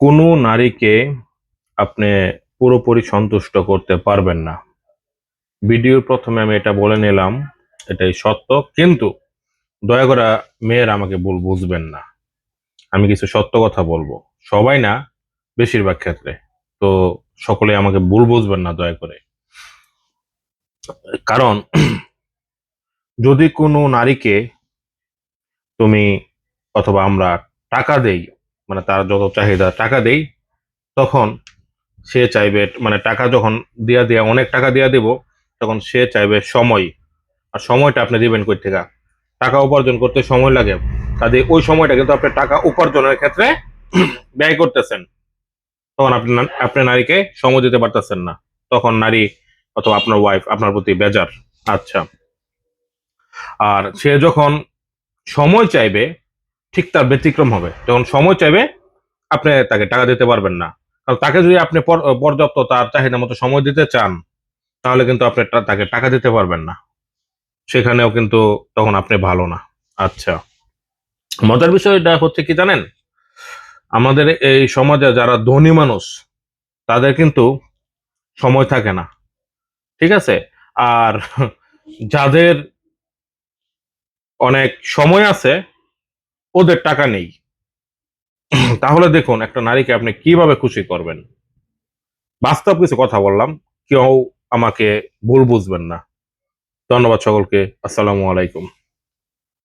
কোনো নারীকে আপনি পুরোপুরি সন্তুষ্ট করতে পারবেন না। ভিডিওর প্রথমে আমি এটা বলে নিলাম, এটাই সত্য। কিন্তু দয়া করে মেয়েরা আমাকে ভুল বুঝবেন না। আমি কিছু সত্য কথা বলব। সবাই না, বেশিরভাগ ক্ষেত্রে। তো সকলে আমাকে ভুল বুঝবেন না দয়া করে। কারণ যদি কোনো নারীকে তুমি অথবা আমরা টাকা দেই মানে তার যত চাহিদা টাকা দেই, তখন সে চাইবে মানে টাকা যখন দিয়া দিয়া অনেক টাকা দিয়া দিব, তখন সে চাইবে সময়। আর সময়টা আপনি দিবেন কই থেকে টাকা উপার্জন করতে সময় লাগে। কাজে ওই সময়টা কিন্তু আপনি টাকা উপার্জনের ক্ষেত্রে ব্যয় করতেছেন। তখন আপনি আপনি নারীকে সময় দিতে পারতেছেন না। তখন নারী অথবা আপনার ওয়াইফ আপনার প্রতি বেজার। আচ্ছা। আর সে যখন সময় চাইবে ঠিক তার ব্যতিক্রম হবে। যখন সময় চাইবে, আপনি তাকে টাকা দিতে পারবেন না। কারণ তাকে যদি আপনি পর- পর্যাপ্ত তার চাহিদা মতো সময় দিতে চান, তাহলে কিন্তু আপনি তাকে টাকা দিতে পারবেন না। সেখানেও কিন্তু তখন আপনি ভালো না। আচ্ছা। মজার বিষয়টা হচ্ছে কি জানেন? আমাদের এই সমাজে যারা ধনী মানুষ, তাদের কিন্তু সময় থাকে না। ঠিক আছে? আর যাদের অনেক সময় আছে ওদের টাকা নেই। তাহলে দেখুন, একটা নারীকে আপনি কীভাবে খুশি করবেন? বাস্তব কিছু কথা বললাম, কেউ আমাকে ভুল বুঝবেন না। ধন্যবাদ সকলকে, আসসালামু আলাইকুম।